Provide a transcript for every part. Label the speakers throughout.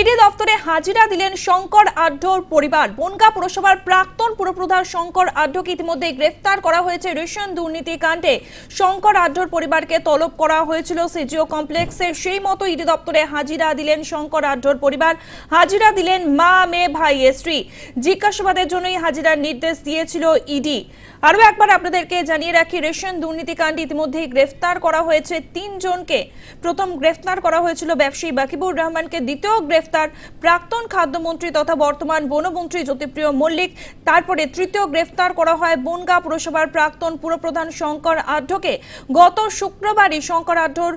Speaker 1: ED দপ্তরে হাজিরা দিলেন শঙ্কর আঢ্যর পরিবার। বনগা পুরসভার প্রাক্তন পুরপ্রধান শঙ্কর আঢ্যকে ইতিমধ্যে গ্রেফতার করা হয়েছে রেশন দুর্নীতি কাণ্ডে। শঙ্কর আঢ্যর পরিবারকে তলব করা হয়েছিল সিজিও কমপ্লেক্সে। সেই মতো ইডি দপ্তরে হাজিরা দিলেন শঙ্কর আঢ্যর পরিবার। হাজিরা দিলেন মা, মেয়ে, ভাই স্ত্রী। জিজ্ঞাসাবাদের জন্যই হাজিরার নির্দেশ দিয়েছিল ইডি। আরও একবার আপনাদেরকে জানিয়ে রাখি, রেশন দুর্নীতি দুর্নীতিকাণ্ডে ইতিমধ্যেই গ্রেফতার করা হয়েছে তিনজনকে। প্রথম গ্রেফতার করা হয়েছিল ব্যবসায়ী বাকিবুর রহমানকে, দ্বিতীয় গ্রেফতার প্রাক্তন খাদ্যমন্ত্রী তথা বর্তমান বনমন্ত্রী জ্যোতিপ্রিয় মল্লিক, তারপরে তৃতীয় গ্রেফতার করা হয় বনগা পুরসভার প্রাক্তন পুরপ্রধান শঙ্কর আঢ্যকে। গত শুক্রবারই শঙ্কর আঢ্যর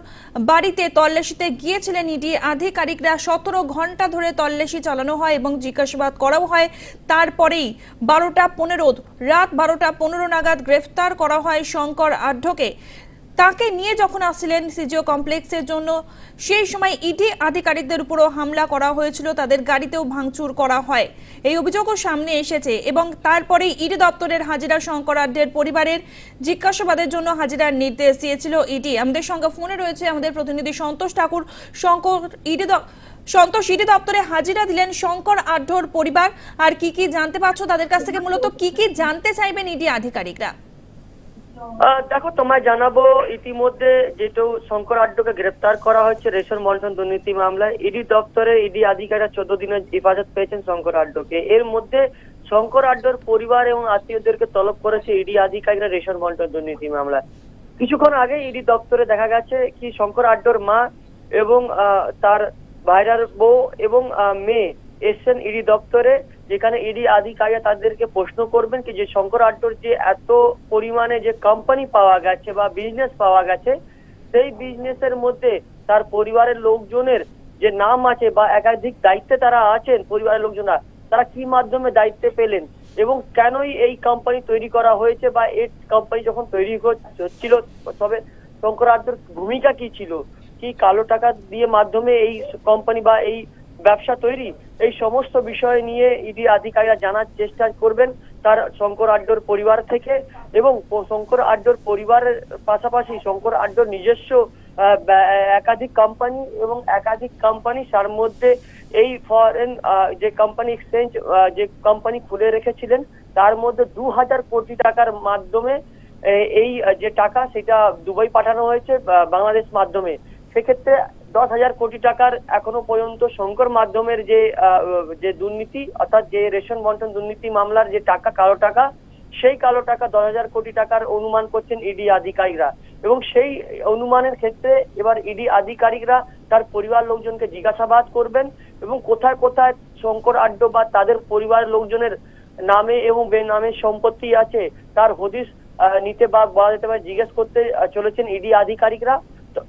Speaker 1: বাড়িতে তল্লাশিতে গিয়েছিলেন ইডি আধিকারিকরা। সতেরো ঘণ্টা ধরে তল্লাশি চালানো হয় এবং জিজ্ঞাসাবাদ করাও হয়। তারপরেই বারোটা পনেরো, রাত বারোটা পনেরো নাগাদ গ্রেফতার করা হয় শঙ্কর আঢ্যকে। তাকে নিয়ে যখন আসছিলেন সিজিও কমপ্লেক্সের জন্য, সেই সময় ইডি আধিকারিকদের উপরও হামলা করা হয়েছিল, তাদের গাড়িতেও ভাঙচুর করা হয়। এই অভিযোগও সামনে এসেছে এবং তারপরে ইডি দপ্তরের হাজিরা শঙ্করাঢ্যের পরিবারের জিজ্ঞাসাবাদের জন্য হাজিরার নির্দেশ দিয়েছিল ইডি। আমাদের সঙ্গে ফোনে রয়েছে আমাদের প্রতিনিধি সন্তোষ ঠাকুর। শঙ্কর, ইডি সন্তোষ, ইডি দপ্তরে হাজিরা দিলেন শঙ্কর আঢ্যর পরিবার। আর কি কি জানতে পারছ? তাদের কাছ থেকে মূলত কি কি জানতে চাইবেন ইডি আধিকারিকরা?
Speaker 2: দেখো, তোমায় জানাব ইতিমধ্যে যেহেতু শঙ্কর আড্ডকে গ্রেপ্তার করা হয়েছে রেশন মন্ত্রণ দুর্নীতি মামলায়। ইডি দপ্তরে ইডি আধিকারিকরা চোদ্দ দিনের হেফাজত পেয়েছেন শঙ্কর আড্ডকে। এর মধ্যে শঙ্কর আড্ডর পরিবার এবং আত্মীয়দেরকে তলব করেছে ইডি আধিকারিকরা রেশন মন্ত্রণ দুর্নীতি মামলায়। কিছুক্ষণ আগে ইডি দপ্তরে দেখা গেছে কি শঙ্কর আড্ডর মা এবং তার ভাইরার বউ এবং মেয়ে এসছেন ইডি দপ্তরে, যেখানে ইডি আধিকারিক তাদেরকে প্রশ্ন করবেন কি যে শঙ্কর আড্ডর যে এত পরিমাণে যে কোম্পানি পাওয়া গেছে বা বিজনেস পাওয়া গেছে, সেই বিজনেসের মধ্যে তার পরিবারের লোকজনের যে নাম আছে বা একাধিক দায়িত্বে তারা আছেন পরিবারের লোকজনরা, তারা কি মাধ্যমে দায়িত্বে পেলেন এবং কেনই এই কোম্পানি তৈরি করা হয়েছে বা এই কোম্পানি যখন তৈরি হচ্ছিল, তবে শঙ্কর আড্ডর ভূমিকা কি ছিল? কি কালো টাকা দিয়ে মাধ্যমে এই কোম্পানি বা এই ব্যবসা তৈরি। এই সমস্ত বিষয় নিয়ে ইডি আধিকারিকরা জানার চেষ্টা করবেন তার শঙ্কর আড্ডর পরিবার থেকে এবং শঙ্কর আড্ডর পরিবারের পাশাপাশি শঙ্কর আড্ডর নিজস্ব একাধিক কোম্পানি এবং একাধিক কোম্পানি তার মধ্যে এই ফরেন যে কোম্পানি এক্সচেঞ্জ যে কোম্পানি খুলে রেখেছিলেন, তার মধ্যে দু হাজার কোটি টাকার মাধ্যমে এই যে টাকা সেটা দুবাই পাঠানো হয়েছে বাংলাদেশ মাধ্যমে। সেক্ষেত্রে দশ হাজার কোটি টাকার এখনও পর্যন্ত শঙ্কর মাধ্যমের যে যে দুর্নীতি, অর্থাৎ যে রেশন বন্টন দুর্নীতি মামলার যে টাকা, কালো টাকা, সেই কালো টাকা দশ হাজার কোটি টাকার অনুমান করছেন ইডি আধিকারিকরা। এবং সেই অনুমানের ক্ষেত্রে এবার ইডি আধিকারিকরা তার পরিবার লোকজনকে জিজ্ঞাসাবাদ করবেন এবং কোথায় কোথায় শঙ্কর আড্ড বা তাদের পরিবার লোকজনের নামে এবং বেনামে সম্পত্তি আছে, তার হদিস নিতে বা বলা যেতে পারে জিজ্ঞেস করতে চলেছেন ইডি আধিকারিকরা।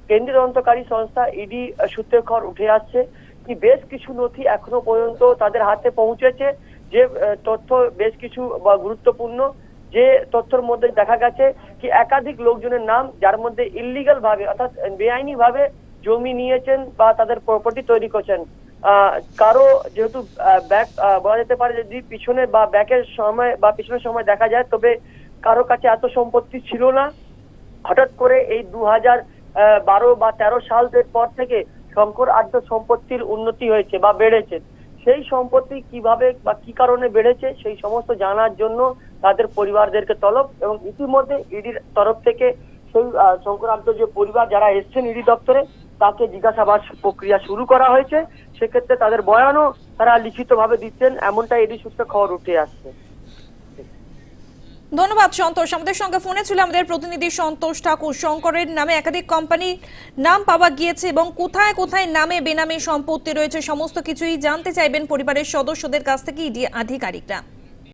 Speaker 2: কেন্দ্রীয় তদন্তকারী সংস্থা ইডি সূত্রের খবর উঠে আসছে কি বেশ কিছু নথি এখনও পর্যন্ত তাদের হাতে পৌঁছেছে। যে তথ্য বেশ কিছু, বা গুরুত্বপূর্ণ, যে তথ্যের মধ্যে দেখা গেছে কি একাধিক লোকজনের নাম, যার মধ্যে ইলিগাল ভাবে, অর্থাৎ বেআইনি ভাবে জমি নিয়েছেন বা তাদের প্রপার্টি তৈরি করছেন। কারও যেহেতু ব্যাক বলা যেতে পারে যদি পিছনে বা ব্যাকের সময়, বা পিছনের সময় দেখা যায়, তবে কারও কাছে এত সম্পত্তি ছিল না। হঠাৎ করে এই দু হাজার বারো বা তেরো সালের পর থেকে শঙ্কর আড্ড সম্পত্তির উন্নতি হয়েছে বা বেড়েছে সেই সম্পত্তি কীভাবে বা কি কারণে বেড়েছে সেই সমস্ত জানার জন্য তাদের পরিবারদেরকে তলব এবং ইতিমধ্যে ইডির তরফ থেকে সেই আহ, শঙ্কর আড্ড যে পরিবার যারা এসছেন ইডি দপ্তরে তাকে জিজ্ঞাসাবাদ প্রক্রিয়া শুরু করা হয়েছে। সেক্ষেত্রে তাদের বয়ানও তারা লিখিতভাবে দিচ্ছেন এমনটা ইডি সূত্রে খবর উঠে আসছে।
Speaker 1: ধন্যবাদ সন্তোষ। আমাদের সঙ্গে ফোনে ছিল আমাদের প্রতিনিধি সন্তোষ ঠাকুর। শঙ্করের নামে একাধিক কোম্পানি নাম পাওয়া গিয়েছে এবং কোথায় কোথায় নামে বেনামে সম্পত্তি রয়েছে, সমস্ত কিছুই জানতে চাইবেন পরিবারের সদস্যদের কাছ থেকে, ইডি আধিকারিকরা।